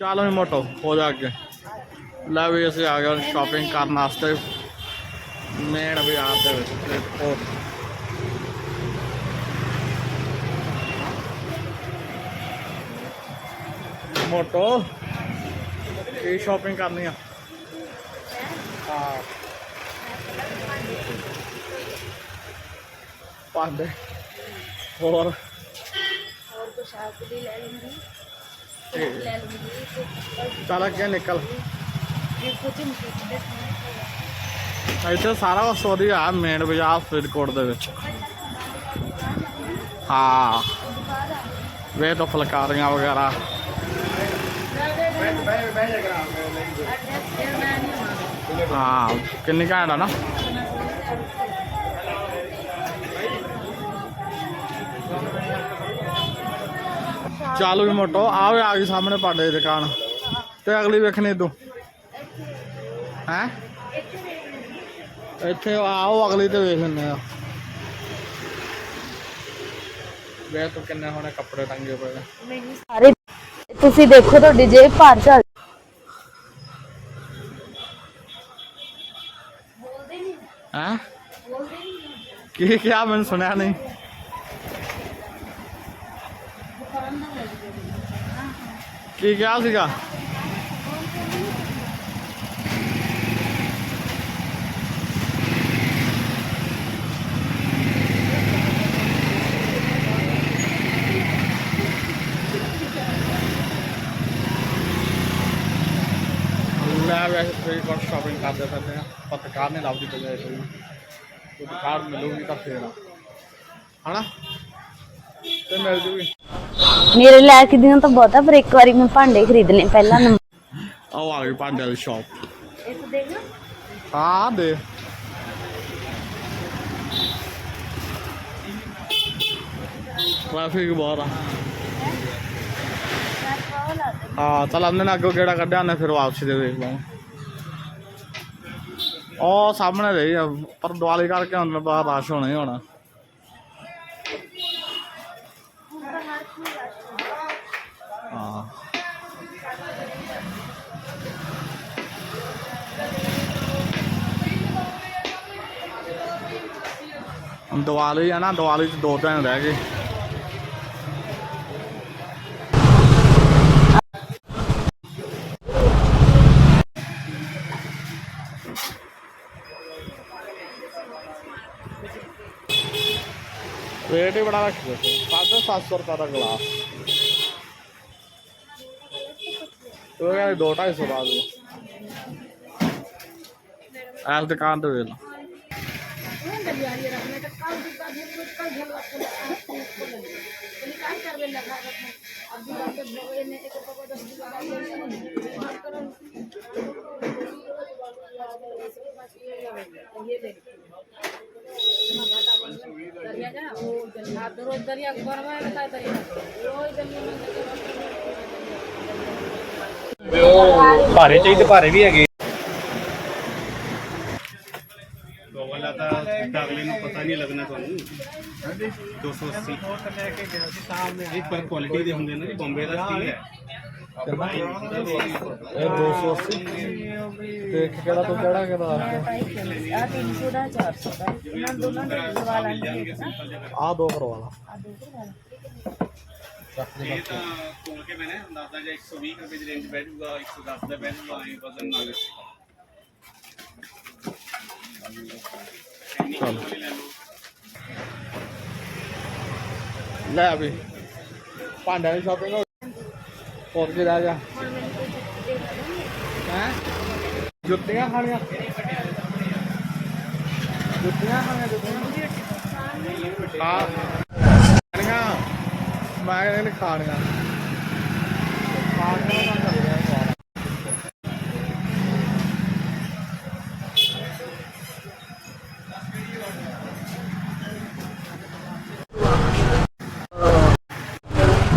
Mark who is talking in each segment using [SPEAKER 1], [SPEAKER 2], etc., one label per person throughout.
[SPEAKER 1] चलो मोटो, हो जाके लाभ से आ गया शॉपिंग करने वास्ते मेन अभी आते मोटो, ये शॉपिंग करनी है। हाँ। और?
[SPEAKER 2] और कुछ ले लेंगे। ਲੈ
[SPEAKER 1] ਲੂੰਗੀ ਅੱਗੇ ਨਿਕਲ? ਇੱਥੇ ਸਾਰਾ ਕੁਝ ਵਧੀਆ ਆ ਮੇਨ ਬਾਜ਼ਾਰ ਫਰੀਦਕੋਟ ਦੇ ਵਿੱਚ। ਹਾਂ। ਵੇ ਤੋਂ ਫਲਕਾਰੀਆਂ ਵਗੈਰਾ। ਹਾਂ, ਕਿੰਨੀ ਘਾਟ ਆ ਨਾ? ਚੱਲ ਵੀ ਮੋਟੋ। ਆ ਵੀ ਆ ਗਈ ਸਾਹਮਣੇ ਪਾਡੇ ਦੀ ਦੁਕਾਨ। ਤੇ ਅਗਲੀ ਵੇਖਣੀ ਤੂੰ ਹੈਂ? ਇੱਥੇ ਆਓ ਅਗਲੀ ਤੇ ਵੇਖ ਲੈਂਦੇ ਆ। ਵੇ ਤੂੰ ਕਿੰਨੇ ਹੋਣੇ ਕੱਪੜੇ ਟੰਗੇ ਪਏ ਨੇ
[SPEAKER 2] ਮੈਨੂੰ ਸਾਰੇ ਤੁਸੀਂ ਦੇਖੋ ਤੁਹਾਡੀ ਜੇਬ ਭਰ ਚੱਲ।
[SPEAKER 1] ਹੈਂ? ਕੀ ਕਿਹਾ? ਮੈਨੂੰ ਸੁਣਿਆ ਨਹੀਂ। ਕੀ ਕਿਹਾ ਸੀਗਾ? ਮੈਂ ਵੈਸੇ ਫਰੀ ਕੋਲ ਸ਼ਾਪਿੰਗ ਕਰਦੇ ਫਿਰਦੇ ਆ ਪਰ ਦੁਕਾਨ ਨਹੀਂ ਲੱਭਦੀ ਪਈ ਕੋਈ ਕੋਈ ਦੁਕਾਨ ਮਿਲੂਗੀ ਤਾਂ ਫੇਰ ਆ। ਹਨਾ? ਤੇ ਮਿਲ ਜੂਗੀ।
[SPEAKER 2] ਮੇਰੇ ਲੈ ਕੇ ਦਿਨਾਂ ਤਾਂ ਬਹੁਤਾ ਪਰ ਇੱਕ ਵਾਰੀ ਮੈਂ ਭਾਂਡੇ ਖਰੀਦਨੇ ਪਹਿਲਾਂ ਨੰਬਰ।
[SPEAKER 1] ਆਓ ਆ ਗਈ ਭਾਂਡੇ ਵਾਲੀ ਸ਼ਾਪ
[SPEAKER 2] ਇੱਕ ਦੇਖਣਾ
[SPEAKER 1] ਹਾਂ ਦੇ। ਟ੍ਰੈਫਿਕ ਬਹੁਤ ਆ। ਹਾਂ ਚਲ ਅੰਨੇ ਨਾ ਅੱਗੋਂ ਕਿਹੜਾ ਕੱਢਿਆ ਨੇ ਫਿਰ ਵਾਪਸੀ ਦੇ ਵੇਖ ਲਵਾਂ ਉਹ ਸਾਹਮਣੇ ਰਹੀ ਆ ਪਰ ਦਿਵਾਲੀ ਕਰਕੇ ਹੁਣ ਬਾਹਰ ਰਸ਼ ਹੋਣਾ ਹੀ ਹੋਣਾ। အာတော်လေးအနာတော်လေးတော်တန်းတယ်ကြီး ਦੋ ਦਿਨ ਰਹਿ ਗਏ ਰੇਟ ਹੀ ਬੜਾ ਰੱਖਦੇ ਸੀ ਸਾਢੇ ਸੱਤ ਸੌ ਰੁਪਏ ਦਾ ਗਲਾਸ ਉਹ ਕਹਿੰਦੇ ਦੋ ਢਾਈ ਸੌ ਬਾਅਦ ਐਸ
[SPEAKER 3] ਭਾਰੇ ਚਾਹੀਦੇ ਭਾਰੇ ਵੀ ਹੈਗੇ। ਵਾਲਾ ਤਾਂ ਅਗਲੇ ਨੂੰ ਪਤਾ ਨਹੀਂ ਲੱਗਣਾ ਤੁਹਾਨੂੰ। 280 ਇਹ ਪਰ ਕੁਆਲਿਟੀ ਦੇ ਹੁੰਦੇ ਨੇ ਜੀ ਬੰਬੇ ਦਾ ਸਟੀਲ ਹੈ।
[SPEAKER 1] ਇਹ 280 ਤੇ ਇੱਕ ਕਿਹੜਾ ਤੋਂ ਕਿਹੜਾ ਕਿਹੜਾ
[SPEAKER 2] ਆ 300 ਦਾ 400 ਦਾ। ਇਹਨਾਂ ਦੋਨਾਂ ਦੇ ਦਵਾ ਲਾਂਗੇ
[SPEAKER 1] ਆ। ਦੋ ਕਰਵਾ ਲਾ
[SPEAKER 2] ਆ ਦੋ ਕਰਵਾ ਲਾ।
[SPEAKER 3] ਇਹ ਤਾਂ ਤੋਲ ਕੇ ਮੈਨੇ ਅੰਦਾਜ਼ਾ ਜਿਹਾ 120 ਰੁਪਏ ਦੀ ਰੇਂਜ ਬਹਿ ਜਾਊਗਾ 110 ਦਾ ਬਹਿ ਜਾਊਗਾ ਇਹ ਵਜ਼ਨ ਨਾਲ
[SPEAKER 1] ਚਲ। ਲੈ ਵੀ। ਭਾਂਡਿਆਂ ਦੀ ਸ਼ਾਪਿੰਗ ਪੁੱਤ ਹੋਰ ਕੀ ਹੈ? ਜੁੱਤੀਆਂ ਖਾਣੀਆਂ? ਜੁੱਤੀਆਂ ਖਾਣੀਆਂ ਜੁੱਤੀਆਂ? ਹਾਂ। ਮੈਂ ਕਹਿੰਦਾ ਖਾਣੀਆਂ।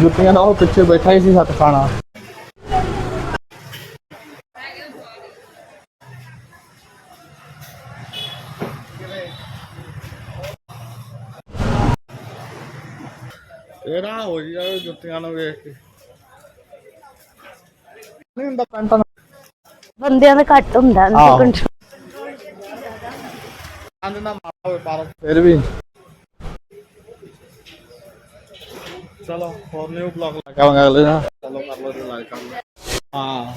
[SPEAKER 1] ਜੁੱਤੀਆਂ ਨਾਲ ਉਹ ਪਿੱਛੇ ਬੈਠਾ ਹੀ ਸੀ ਹੱਥ ਖਾਣਾ। ਇਹਦਾ ਹੋ ਜਾਵੇ ਜੁੱਤੀਆਂ ਨੂੰ ਵੇਖ ਕੇ। ਨਹੀਂ ਹੁੰਦਾ ਪੈਂਟਾਂ ਦਾ
[SPEAKER 2] ਬੰਦਿਆਂ ਦਾ ਘੱਟ ਹੁੰਦਾ
[SPEAKER 1] ਆਹੋ।
[SPEAKER 2] ਕੰਟਰੋਲ
[SPEAKER 1] ਅੰਦ ਨਾ ਮਾਰਾ ਪਰ ਫਿਰ ਵੀ। ਚਲੋ ਹੋਰ ਨਿਊ ਬਲੌਗ ਲਗਾਵਾਂਗੇ ਅਗਲੇ ਨਾਲ ਚਲੋ ਕਰ ਲਓ ਜੀ ਲਾਈਕ ਕਰ ਲਓ। ਹਾਂ।